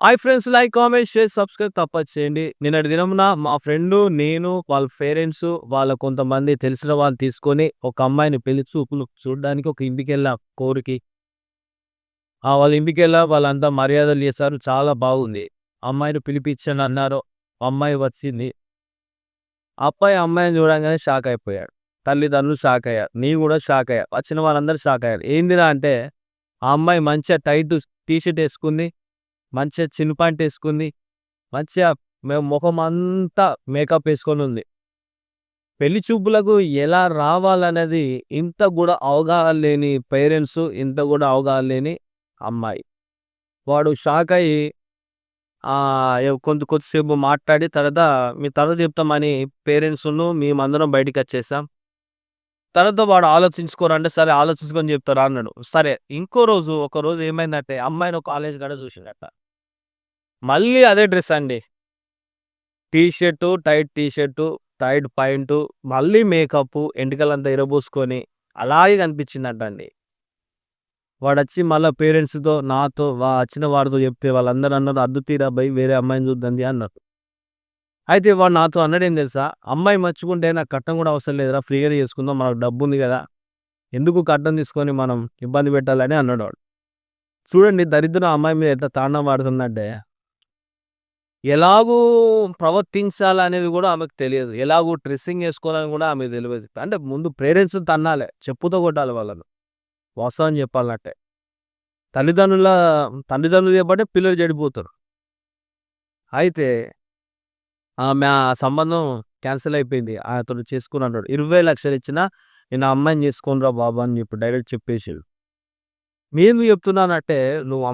Hi friends like comment share subscribe తప్పదు చేయండి నిన్నటి దినమున మా ఫ్రెండ్ నేను వాళ్ళ పేరెంట్స్ వాళ్ళ కొంతమంది తెలిసిన వాళ్ళు తీసుకొని ఒక అమ్మాయిని పెళ్ళి చూపులు చూడడానికి ఒక ఇంటికి వెళ్ళాం కోరికి. ఆ వాళ్ళ ఇంటికి వెళ్ళా వాళ్ళంతా మర్యాదలు చేశారు చాలా బాగుంది. అమ్మాయిని పిలిపించండి అన్నారు అమ్మాయి వచ్చింది. అబ్బాయి అమ్మాయిని చూడంగానే షాక్ అయిపోయాడు. తల్లిదండ్రులు షాక్ అయ్యారు నీ కూడా షాక్ అయ్యారు వచ్చిన వాళ్ళందరూ షాక్ అయ్యారు. ఏందిరా అంటే ఆ అమ్మాయి మంచిగా టైట్ టీ షర్ట్ వేసుకుంది మంచిగా చిన్న ప్యాంట్ వేసుకుంది. మంచిగా మేము ముఖం అంతా మేకప్ వేసుకొని ఉంది. పెళ్ళి చూపులకు ఎలా రావాలనేది ఇంత కూడా అవగాహన లేని పేరెంట్స్ ఇంత కూడా అవగాహన లేని అమ్మాయి. వాడు షాక్ అయ్యి కొంత కొద్దిసేపు మాట్లాడి తర్వాత మీ తర్వాత చెప్తామని పేరెంట్స్ను మేమందరం బయటికి వచ్చేసాం. తర్వాత వాడు ఆలోచించుకోరంటే సరే ఆలోచించుకొని చెప్తారా అన్నాడు. సరే ఇంకో రోజు ఒక రోజు ఏమైందంటే అమ్మాయిని ఒక కాలేజ్ కాడ చూసిండట మళ్ళీ అదే డ్రెస్ అండి. T shirt tight T shirt tight point మళ్ళీ మేకప్ ఎంటికలంతా ఇరబోసుకొని అలాగే కనిపించిందంట అండి వాడు వచ్చి మళ్ళీ పేరెంట్స్తో నాతో వా వచ్చిన వాడితో చెప్తే వాళ్ళందరూ అన్నారు అద్దు తీరా పోయి వేరే అమ్మాయిని చూద్దండి అన్నారు. అయితే వాడు నాతో అన్నాడు ఏం తెలుసా? అమ్మాయి మర్చుకుంటే నాకు కట్టం కూడా అవసరం లేదురా ఫ్రీగానే చేసుకుందాం మనకు డబ్బు ఉంది కదా. ఎందుకు కట్టం తీసుకొని మనం ఇబ్బంది పెట్టాలని అన్నాడు వాడు. చూడండి దరిద్రం అమ్మాయి మీద ఎట్లా తాండం వాడుతుందంటే ఎలాగూ ప్రవర్తించాలనేది కూడా ఆమెకు తెలియదు. ఎలాగూ డ్రెస్సింగ్ వేసుకోవాలని కూడా ఆమెకు తెలియదు. అంటే ముందు పేరెంట్స్ తన్నాలే. చెప్పుతో కొట్టాలి వాళ్ళను. వాస్తవం చెప్పాలంటే. తల్లిదండ్రుల తల్లిదండ్రులు చెప్పబట్టే పిల్లలు చెడిపోతారు. అయితే ఆమె ఆ సంబంధం క్యాన్సిల్ అయిపోయింది. అతను చేసుకుని అన్నాడు ఇరవై లక్షలు ఇచ్చినా నేను అమ్మాయిని చేసుకునిరా బాబా అని చెప్పి డైరెక్ట్ చెప్పేసి నేను చెప్తున్నానంటే నువ్వు